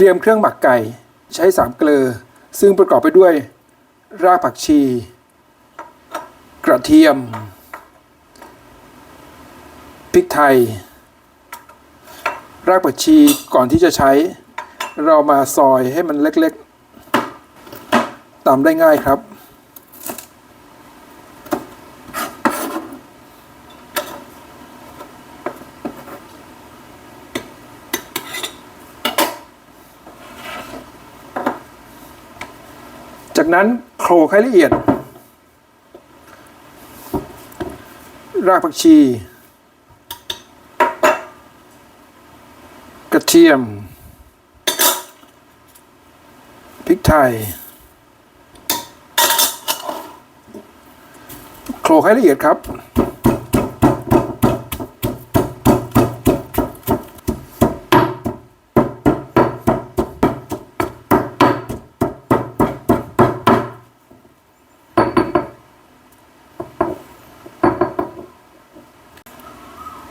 เตรียมเครื่องหมักไก่ใช้สามเกลือ ซึ่งประกอบไปด้วย รากผักชี กระเทียม พริกไทย รากผักชีก่อนที่จะใช้ เรามาซอยให้มันเล็กๆตามได้ง่ายครับ นั้นโขลกให้ละเอียด รากผักชี กระเทียม พริกไทยโขลกให้ละเอียดครับ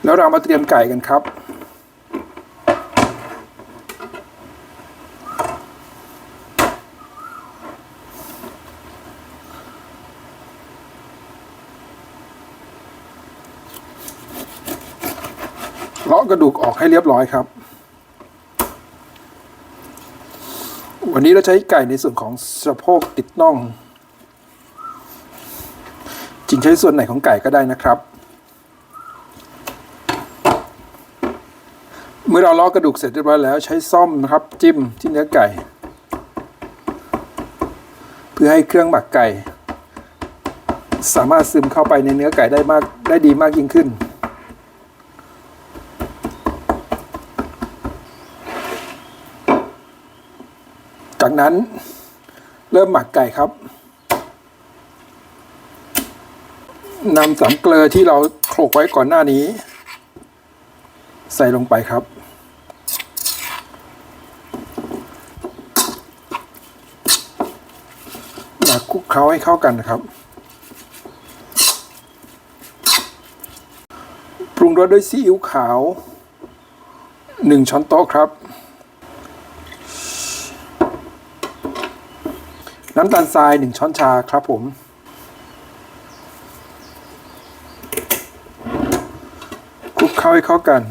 แล้วเรามาเตรียมไก่กันครับ เลาะกระดูกออกให้เรียบร้อยครับ วันนี้เราใช้ไก่ในส่วนของสะโพกติดน่อง จริงใช้ส่วนไหนของไก่ก็ได้นะครับ มื่อเราลาะกระดูกเสร็จเรียบร้อยแล้วใช้ซ่อมนะครับ จิ้มที่เนื้อไก่ เพื่อให้เครื่องหมักไก่ สามารถซึมเข้าไปในเนื้อไก่ได้มากได้ดีมากยิ่งขึ้น จากนั้นเริ่มหมักไก่ครับนำสามเกลือที่เราโขลกไว้ก่อนหน้านี้ ใส่ลงไปครับ หมักคลุก เคล้าให้เข้ากันนะครับ ปรุงรสด้วยซีอิ๊วขาวหนึ่งช้อนโต๊ะครับ น้ำตาลทรายหนึ่งช้อนชาครับผม คลุกเข้าให้เข้ากัน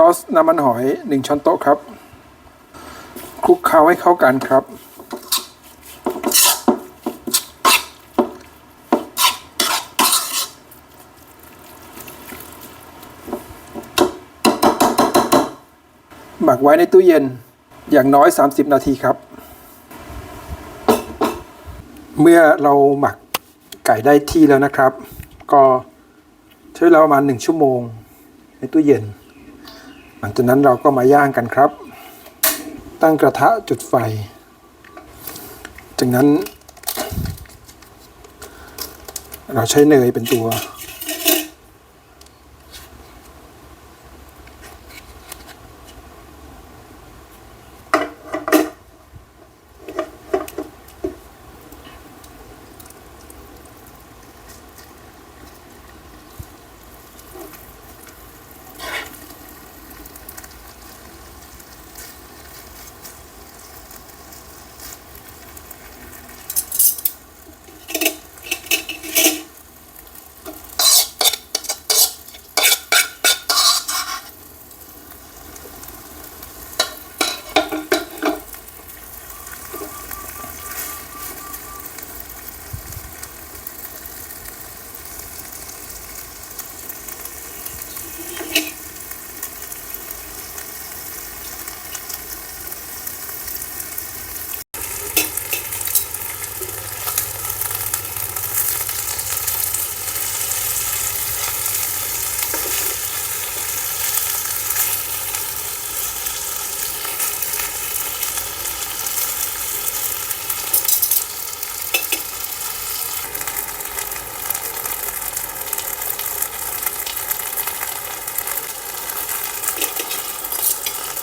ซอสน้ำมันหอยหนึ่งช้อนโต๊ะครับคลุกเคล้าให้เข้ากันครับ หมักไว้ในตู้เย็นอย่างน้อย 30 นาทีครับ เมื่อเราหมักไก่ได้ที่แล้วนะครับ ก็ใช้เวลาประมาณ 1 ชั่วโมง ในตู้เย็น หลังจากนั้นเราก็มาย่างกันครับ ตั้งกระทะจุดไฟ จากนั้น เราใช้เนยเป็นตัว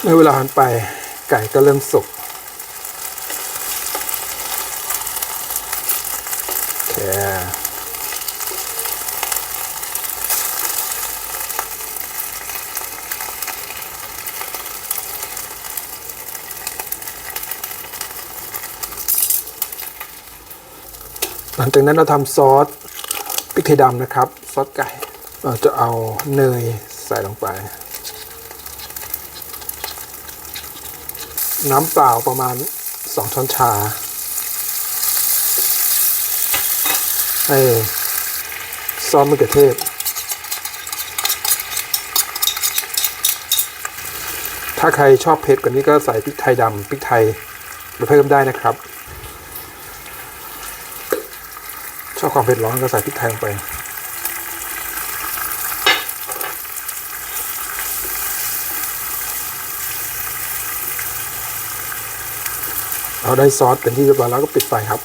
เมื่อเวลาผ่านไปไก่ก็เริ่มสุกแค่หลังจากนั้นเราทำซอสพริกไทยดำนะครับ ซอสไก่ เราจะเอาเนยใส่ลงไป น้ำเปล่าประมาณ2ช้อนชาให้ซอสมะเขือเทศ ถ้าใครชอบเผ็ดกว่านี้ก็ใส่พริกไทยดำพริกไทยมาเพิ่มได้นะครับ ชอบความเผ็ดร้อนก็ใส่พริกไทยลงไป เราได้ซอสเป็นที่เรียบร้อยแล้วก็ปิดไฟครับ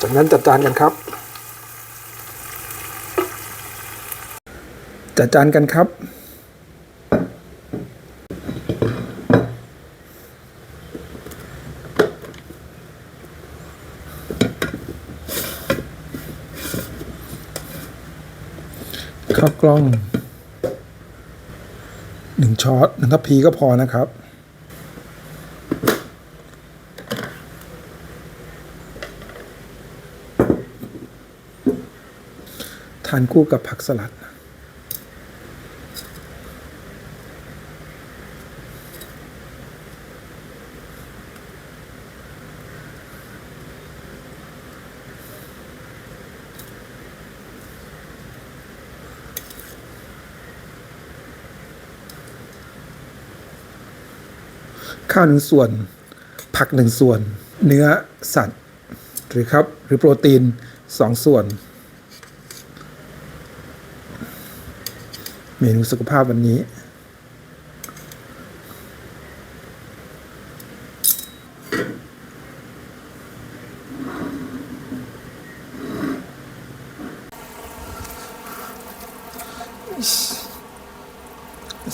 จากนั้นจัดจานกันครับ จัดจานกันครับข้าวกล้องหนึ่งช้อนหนึ่งทัพพีก็พอนะครับานคู่กับผักสลัดข้าวหนึ่งส่วน ผักหนึ่งส่วน เนื้อสัตว์ หรือครับ หรือโปรตีนสองส่วน เมนูสุขภาพวันนี้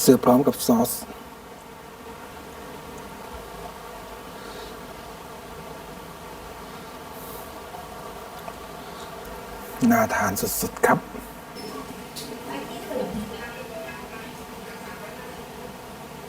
เสิร์ฟพร้อมกับซอสน่าทานสุด ๆ ครับ